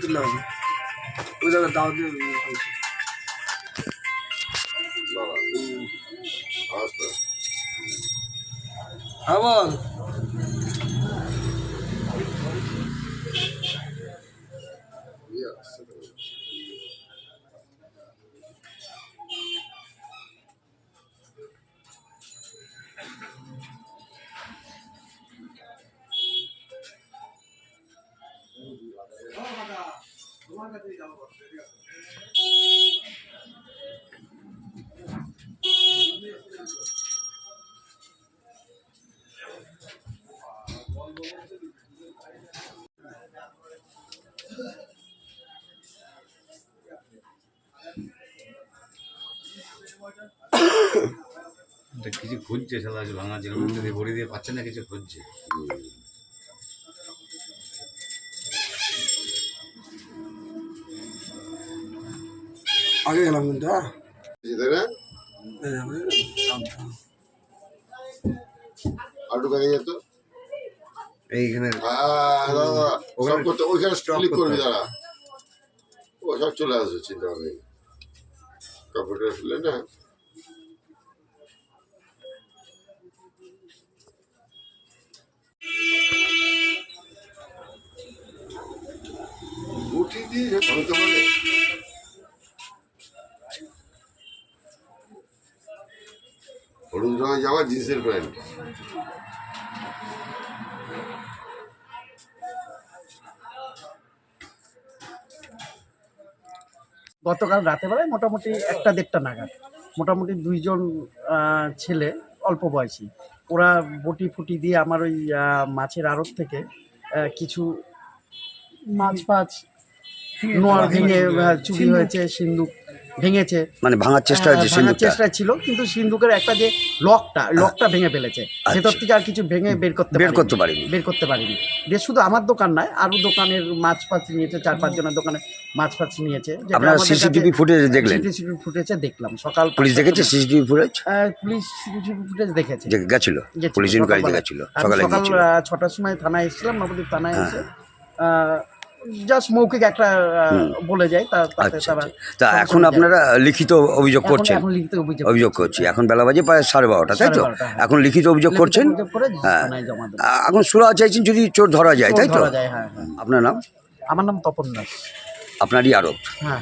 তুললাম ওই জায়গায় দাও দিয়ে হ্যাঁ বল। কিছু খুঁজছে আজ ভাঙা ছিল মধ্যে ভরে দিয়ে পাচ্ছে না কিছু খুঁজছে। আগে গেলাম কিন্তু হ্যাঁ তাই না ব্যাগে যেত এইখানে করতে ওইখানে ক্লিক করবি দাঁড়া ও সব চলে আসবে চিন্তা হবে কম্পিউটার খুলে না উঠি দিয়ে হলুদ রঙের জামা জিন্সের প্যান্ট গতকাল রাতেবেলায় মোটামুটি একটা দেড়টা নাগাদ মোটামুটি দুইজন ছেলে অল্প বয়সী। ওরা বটি ফুটি দিয়ে আমার ওই মাছের আড়ত থেকে কিছু মাছ ফাছ নোয়ার ভেঙে চুরি হয়েছে সিন্দুক ভেঙেছে। মানে ভাঙার চেষ্টা হ্যাঁ, হয়েছে ভাঙার চেষ্টা ছিল কিন্তু সিন্ধুকের একটা যে লকটা লকটা ভেঙে ফেলেছে ভেতর থেকে আর কিছু ভেঙে বের করতে বের করতে পারিনি। বের করতে পারিনি। দিয়ে শুধু আমার দোকান নয় আরও দোকানের মাছ ফাছ নিয়েছে চার পাঁচ জনের দোকানে মাছ ফাছ নিয়েছে আপনারা সিসিটিভি ফুটেজ দেখলেন? সিসিটিভি ফুটেজে দেখলাম সকাল পুলিশ দেখেছে সিসিটিভি ফুটেজ? আহ, পুলিশ সিসিটিভি ফুটেজ দেখেছে। গেছিল পুলিশ। গেছিল সকালে সকাল ছটার সময় থানায় এসেছিলাম নবদ্বীপ থানায় হ্যাঁ, এসে জাস্ট মৌখিক একটা বলে যায় তা আচ্ছা আচ্ছা। এখন আপনারা লিখিত অভিযোগ করছেন? অভিযোগ করছি। এখন বেলা বাজে প্রায় সাড়ে বারোটা তাই তো? হ্যাঁ। এখন লিখিত অভিযোগ করছেন? হ্যাঁ। এখন সুরা চাইছেন যদি চোর ধরা যায় তাই তো? হ্যাঁ হ্যাঁ। আপনার নাম? আমার নাম তপন দাস। আপনারই আরব হ্যাঁ।